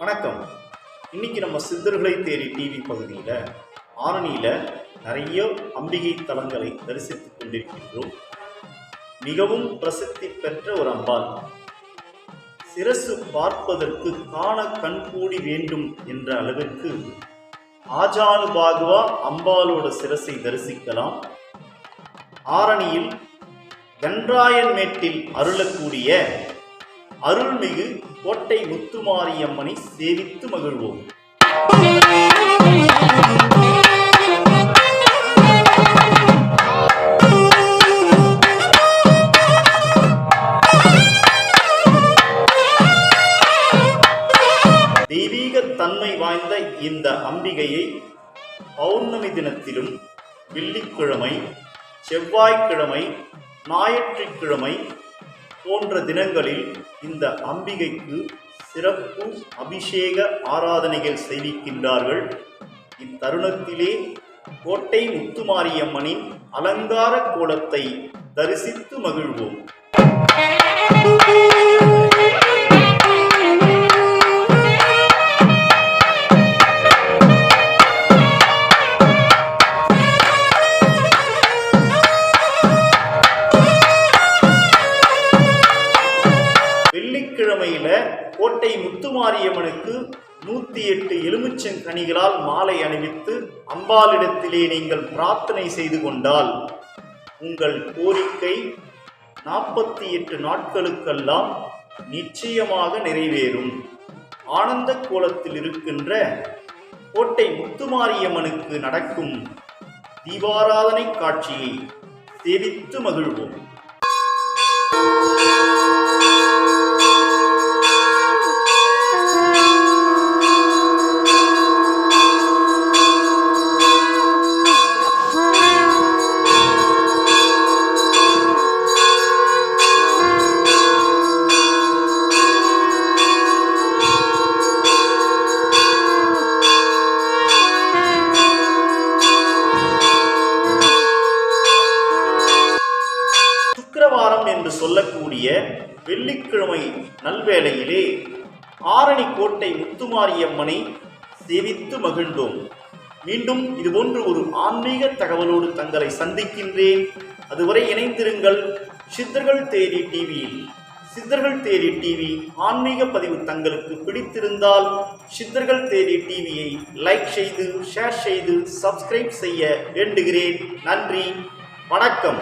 வணக்கம். இன்னைக்கு நம்ம சித்தர்களை தேடி டிவி பகுதியில் ஆரணியில் நிறைய அம்பிகை தலங்களை தரிசித்துக் கொண்டிருக்கின்றோம். மிகவும் பிரசித்தி பெற்ற ஒரு அம்பாள். சிரசு பார்ப்பதற்கு காண கண்கூடி வேண்டும் என்ற அளவிற்கு ஆஜானுபாகுவா அம்பாளோட சிரசை தரிசிக்கலாம். ஆரணியில் கன்றாயன் மேட்டில் அருளக்கூடிய அருள்மிகு கோட்டை முத்துமாரியம்மனை சேவித்து மகிழ்வோம். தெய்வீக தன்மை வாய்ந்த இந்த அம்பிகையை பௌர்ணமி தினத்திலும் வெள்ளிக்கிழமை செவ்வாய்க்கிழமை ஞாயிற்றுக்கிழமை போன்ற தினங்களில் இந்த அம்பிகைக்கு சிறப்பு அபிஷேக ஆராதனைகள் செய்விக்கின்றார்கள் இத்தருணத்திலே கோட்டை முத்துமாரியம்மனின் அலங்கார கோலத்தை தரிசித்து மகிழ்வோம். வெள்ளிக்கிழமையில கோட்டை முத்துமாரியம்மனுக்கு நூத்தி எட்டு எலுமிச்சங்கனிகளால் மாலை அணிவித்து அம்பாளிடத்திலே நீங்கள் பிரார்த்தனை செய்து கொண்டால் உங்கள் கோரிக்கை நாற்பத்தி எட்டு நாட்களுக்கெல்லாம் நிச்சயமாக நிறைவேறும். ஆனந்த கோலத்தில் இருக்கின்ற கோட்டை முத்துமாரியம்மனுக்கு நடக்கும் தீபாராதனை காட்சியை சேவித்து மகிழ்வோம். என்று சொல்லக்கூடிய வெள்ளிக்கிழமை நல்வேளையிலே ஆரணி கோட்டை முத்துமாரியம்மனை சேவித்து மகிழ்ந்தோம். மீண்டும் இதுபோன்று ஒரு ஆன்மீக தகவலோடு தங்களை சந்திக்கின்றேன். அதுவரை இணைந்திருங்கள் சித்தர்கள் தேடி டிவியில் சித்தர்கள் தேடி டிவி ஆன்மீக பதிவு தங்களுக்கு பிடித்திருந்தால் சித்தர்கள் தேடி டிவியை லைக் செய்து ஷேர் செய்து சப்ஸ்கிரைப் செய்ய வேண்டுகிறேன். நன்றி வணக்கம்.